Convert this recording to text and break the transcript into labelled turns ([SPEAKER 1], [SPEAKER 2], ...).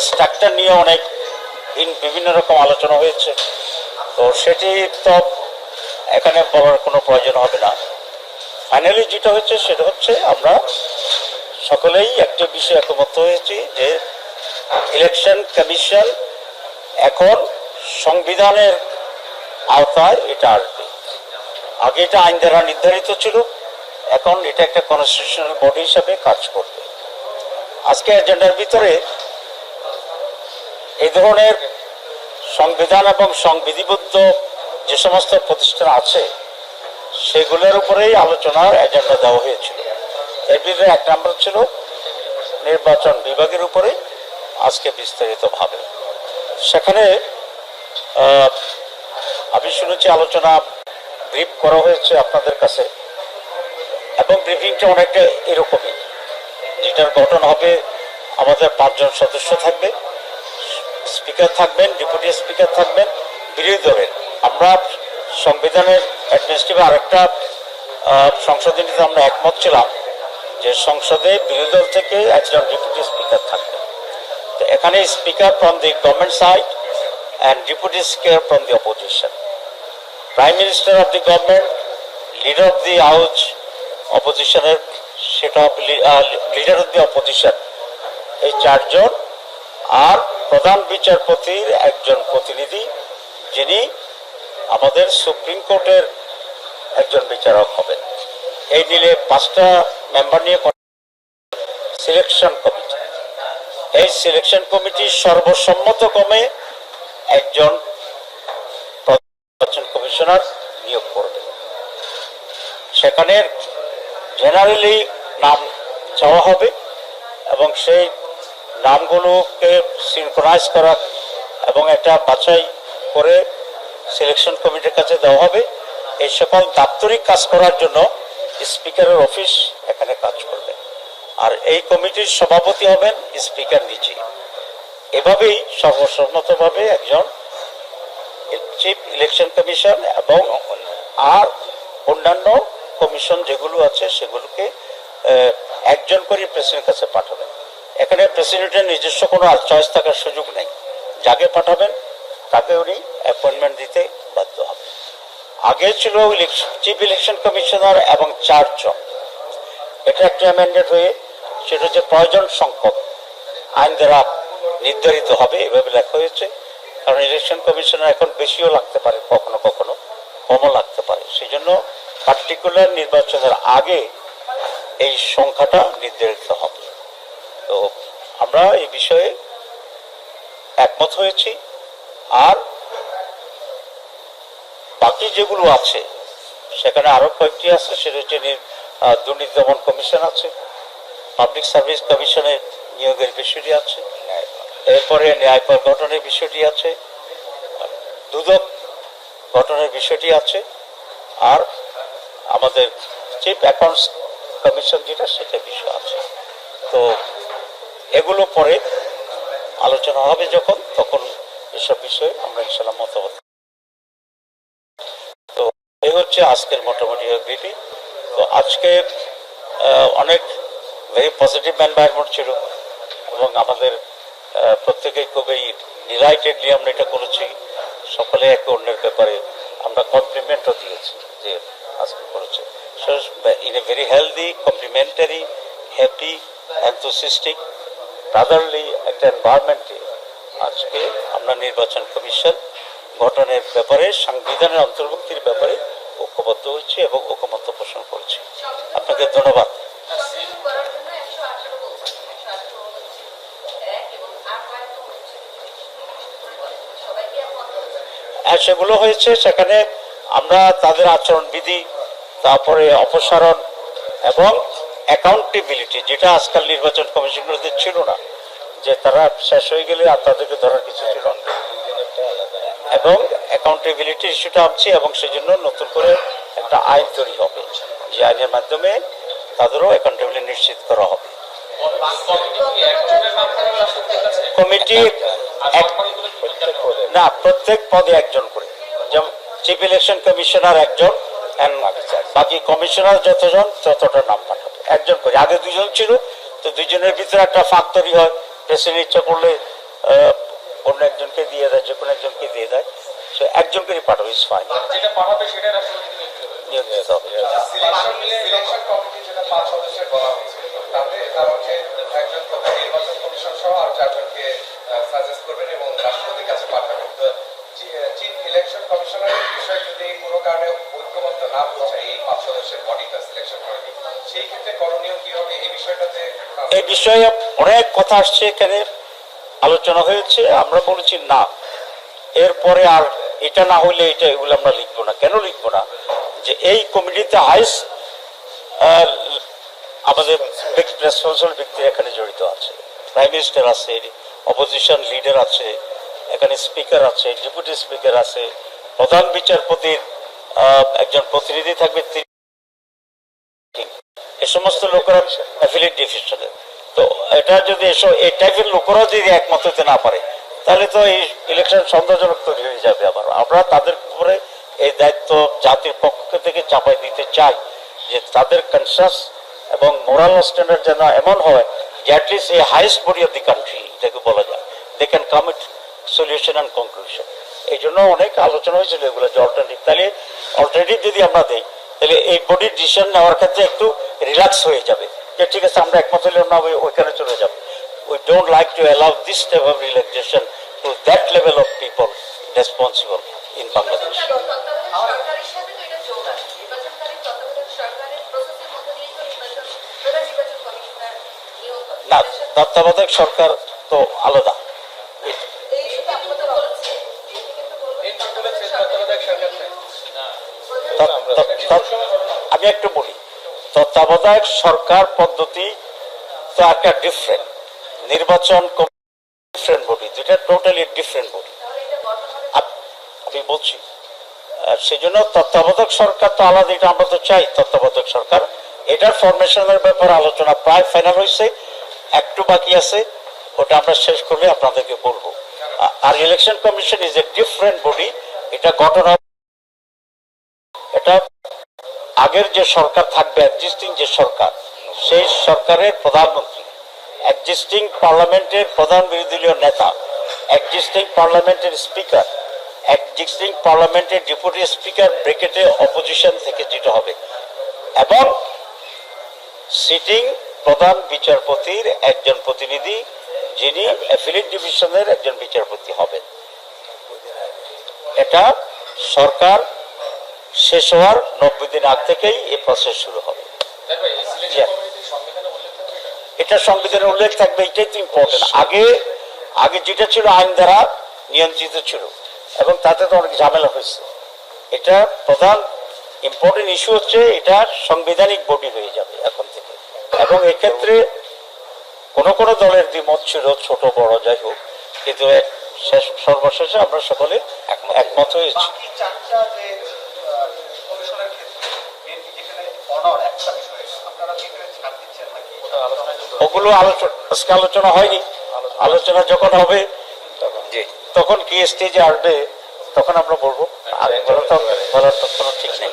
[SPEAKER 1] Structure নিয়ে অনেক ভিন- বিভিন্ন রকম আলোচনা হয়েছে। তো সেটি তো এখানে বলার কোনো প্রয়োজন হবে না। ফাইনালি যেটা হচ্ছে সেটা হচ্ছে আমরা সকলেই একটা বিষয়ে একমত হয়েছি যে ইলেকশন কমিশন এখন সংবিধানের আওতায় এটা আসবে। আগে এটা আইন দ্বারা নির্ধারিত ছিল, এখন এটা একটা কনস্টিটিউশনাল বডি হিসাবে কাজ করবে। আজকে এজেন্ডার ভিতরে এই ধরনের সংবিধান এবং সংবিধিবদ্ধ যে সমস্ত প্রতিষ্ঠান আছে, সেগুলোর উপরেই আলোচনার এজেন্ডা দেওয়া হয়েছিল। এর এক নম্বর ছিল নির্বাচন বিভাগের উপরে আজকে বিস্তারিতভাবে। সেখানে আমি শুনেছি আলোচনা ব্রিফ করা হয়েছে আপনাদের কাছে, এবং ব্রিফিংটা অনেকটা এরকমই। যেটার গঠন হবে আমাদের পাঁচজন সদস্য থাকবে। স্পিকার থাকবেন ডেপুটি স্পিকার থাকবেন বিরোধী দলের। আমরা সংবিধানের অ্যাডমিনিস্ট্রেটিভ আরেকটা আহ, সংশোধনীতে আমরা একমত ছিলাম যে সংসদে বিরোধী দল থেকে একজন ডেপুটি স্পিকার থাকবে তো এখানে speaker from the government side and deputy speaker from the opposition prime minister of the government leader of the house অপোজিশনের সেটা লিডার অফ দি অপোজিশন এই চারজন আর প্রধান বিচারপতির একজন প্রতিনিধি, যিনি আমাদের সুপ্রিম কোর্টের একজন বিচারক হবেন। এই নিলে পাঁচটা মেম্বার নিয়ে সিলেকশন কমিটি এই সিলেকশন কমিটি সর্বসম্মতক্রমে একজন নির্বাচন কমিশনার নিয়োগ করবে। সেখানে জেনারেলি নাম চাওয়া হবে এবং সেই নামগুলোকে সিনক্রোনাইজ করা এবং একটা বাছাই করে সিলেকশন কমিটির কাছে দেওয়া হবে। এই সকল দাপ্তরিক কাজ করার জন্য স্পিকারের অফিস এখানে কাজ করবে। আর এই কমিটির সভাপতি হবেন স্পিকার নিজে এভাবেই সর্বসম্মতভাবে একজন চিফ ইলেকশন কমিশন এবং আর অন্যান্য কমিশন যেগুলো আছে সেগুলোকে একজন করে প্রেসিডেন্টের কাছে পাঠাবেন। এখানে প্রেসিডেন্টের নিজস্ব কোনো চয়েস থাকার সুযোগ নেই। যাকে পাঠাবেন, তাকে উনি অ্যাপয়েন্টমেন্ট দিতে বাধ্য হবে আগে ছিল চিফ ইলেকশন কমিশনার এবং চারজন। এটা একটা অ্যামেন্ডেড হয়ে, সেটা হচ্ছে প্রয়োজন সংখ্যক আইন দ্বারা নির্ধারিত হবে, এভাবে লেখা হয়েছে। কারণ ইলেকশন কমিশনার এখন বেশিও লাগতে পারে, কখনো কখনো কমও লাগতে পারে। সেই জন্য পার্টিকুলার নির্বাচনের আগে এই সংখ্যাটা নির্ধারিত হবে। তো আমরা এই বিষয়ে একমত হয়েছি। আর বাকি যেগুলো আছে, সেখানে আরও কয়েকটি আছে, সেটা হচ্ছে দুর্নীতি দমন কমিশন আছে, পাবলিক সার্ভিস কমিশনের নিয়োগের বিষয়টি আছে, এরপরে ন্যায়পাল গঠনের বিষয়টি আছে, দুদক গঠনের বিষয়টি আছে, আর আমাদের চিফ অ্যাকাউন্টস কমিশন যেটা, সেটা বিষয় আছে। তো এগুলো পরে আলোচনা হবে যখন, তখন এসব বিষয়ে আমরা ইনশাল্লাহ মতামত তো এই হচ্ছে আজকের মোটামুটি ব্রিফিং তো আজকে অনেক ভেরি পজিটিভ এনভায়রনমেন্ট ছিল এবং আমাদের প্রত্যেকেই খুবই ডিলাইটেডলি আমরা এটা করেছি। সকলে একে অন্যের ব্যাপারে আমরা কমপ্লিমেন্টও দিয়েছি যে আজকে করেছে। In a very healthy complimentary happy enthusiastic brotherly একটা এনভায়রনমেন্টে আজকে আমরা নির্বাচন কমিশন গঠনের ব্যাপারে, সংবিধানের অন্তর্ভুক্তির ব্যাপারে ঐক্যবদ্ধ হয়েছি এবং ঐকমত্য পোষণ করছি। আপনাকে ধন্যবাদ। হ্যাঁ সেগুলো হয়েছে। সেখানে আমরা তাদের আচরণবিধি, তারপরে অপসারণ এবং অ্যাকাউন্টেবিলিটি যেটা আজকাল নির্বাচন কমিশনগুলোতে ছিল না, যে তারা শেষ হয়ে গেলে আর তাদেরকে ধরার কিছু ছিল না। এবং অ্যাকাউন্টেবিলিটি ইস্যুটা আনছি এবং সেই জন্য নতুন করে একটা আইন তৈরি হবে। যে আইনের মাধ্যমে তাদেরও অ্যাকাউন্টেবিলিটি নিশ্চিত করা হবে। কমিটি না, প্রত্যেক পদে একজন করে। যেমন চিফ ইলেকশন কমিশনার একজন বাকি কমিশনার যতজন, ততটা নাম পাঠাবে। একজন করে। আগে দুজন ছিল তো দুজনের ভিতরে একটা ফাঁক তৈরি হয় প্রেসিডেন্ট ইচ্ছা করলে অন্য একজনকে দিয়ে দেয় যে কোনো একজনকে দিয়ে দেয়। সে একজনকেই পাঠাবে ইস ফাইন
[SPEAKER 2] যেটা পাঠাবে সেটাই রাষ্ট্রপতি নিয়োগ
[SPEAKER 1] হবে
[SPEAKER 3] সিলেকশন কমিটি যেটা পাঁচ সদস্যের বলা হয়েছে তাতে তারা হচ্ছে একজন প্রধান নির্বাচন কমিশন সহ আর চারজনকে সাজেস্ট করবেন এবং রাষ্ট্রপতির কাছে পাঠাবেন। চিফ ইলেকশন কমিশনারের যদি কোনো কারণে না পৌঁছায় এই পাঁচ সদস্যের বডিটা সিলেকশন সেই ক্ষেত্রে করণীয় কি হবে? এই বিষয়টাতে
[SPEAKER 1] এই বিষয়ে অনেক কথা আসছে এখানে, আলোচনা হয়েছে, আমরা বলেছি না। এরপরে আর এটা না হইলে এটা এগুলো আমরা লিখব না। কেন লিখব না? যে এই কমিটিতে হাইস আমাদের ব্যক্তি এখানে জড়িত আছে। প্রাইম মিনিস্টার আছে অপোজিশন লিডার আছে এখানে স্পিকার আছে, ডেপুটি স্পিকার আছে, প্রধান বিচারপতির একজন প্রতিনিধি থাকবে এ সমস্ত লোকেরা অ্যাফিলিয়েট ডিভিশনের তো এটা যদি এসব এই টাইপের লোকেরা যদি একমত হতে না পারে, তাহলে তো এই ইলেকশন সন্দেহজনক তৈরি হয়ে যাবে আবার। আমরা তাদের উপরে এই দায়িত্ব জাতির পক্ষ থেকে চাপাই দিতে চাই যে তাদের কনসাস এবং মোরাল স্ট্যান্ডার্ড যেন এমন হয় যে অ্যাটলিস্ট এই highest body of the country এটাকে বলা যায় they can come it solution and conclusion এই জন্য অনেক আলোচনা হয়েছিল এগুলো যে অল্টারনেটিভ তাহলে অল্টারনেটিভ যদি আমরা দিই তাহলে এই বডির ডিসিশন নেওয়ার ক্ষেত্রে একটু রিল্যাক্স হয়ে যাবে। যে ঠিক আছে আমরা একমত হলে না ওইখানে চলে যাব। We don't like to allow this type of relaxation to that level of people responsible in Bangladesh
[SPEAKER 4] না তত্ত্বাবধায়ক সরকারের সাথে
[SPEAKER 1] তো এটা আমি একটু বলি। তত্ত্বাবধায়ক সরকার পদ্ধতি তো একটা ডিফারেন্ট নির্বাচন different body totally different body আমি বলছি সেই জন্য তত্ত্বাবধায়ক সরকার তো আলাদা, এটা আমরা তো চাই তত্ত্বাবধায়ক সরকার। এটার ফরমেশনের ব্যাপারে আলোচনা প্রায় ফাইনাল হয়েছে, একটু বাকি আছে, ওটা আমরা শেষ করলে আপনাদেরকে বলব। আর election commission is a different body এটা গঠন এটা আগের যে সরকার থাকবে এক্সিস্টিং যে সরকার, সেই সরকারের প্রধানমন্ত্রী এক্সিস্টিং পার্লামেন্টের প্রধান বিরোধী নেতা এক্সিস্টিং পার্লামেন্টের স্পিকার এক্সিস্টিং পার্লামেন্টের ডেপুটি স্পিকার ব্রেকেটে অপোজিশন থেকে যেটা হবে। এবং সিটিং প্রধান বিচারপতির একজন প্রতিনিধি, যিনি অ্যাফিলিট ডিভিশনের একজন বিচারপতি হবেন। এটা সরকার শেষ হওয়ার নব্বই দিন আগ থেকেই এই প্রসেস শুরু হবে।
[SPEAKER 2] এটা?
[SPEAKER 1] এটা সংবিধানে উল্লেখ থাকবে এটাই তো ইম্পর্টেন্ট আগে আগে যেটা ছিল আইন দ্বারা নিয়ন্ত্রিত ছিল এবং তাতে তো অনেক ঝামেলা হয়েছে। এটা প্রধান ইম্পর্টেন্ট ইস্যু হচ্ছে এটা সাংবিধানিক বডি হয়ে যাবে এখন থেকে। এবং এক্ষেত্রে কোন কোনো দলের দ্বিমত ছিল ছোট বড় যাই হোক কিন্তু এক- শেষ সর্বশেষে আমরা সকলে একমত হয়েছি
[SPEAKER 5] বাকি চারটা যে আহ, কমিশনের ক্ষেত্রে বিএনপি যেখানে অনর একটা বিষয়ে আপনারা কি এখানে ছাড় দিচ্ছেন নাকি
[SPEAKER 2] ওটা আলোচনায় যোগ
[SPEAKER 1] ওগুলো আলোচনা আজকে আলোচনা হয়নি। আলোচনা যখন হবে তখন কি স্টেজে আসবে তখন আমরা বলব। আর বলার তো বলার তো কোনো ঠিক নেই।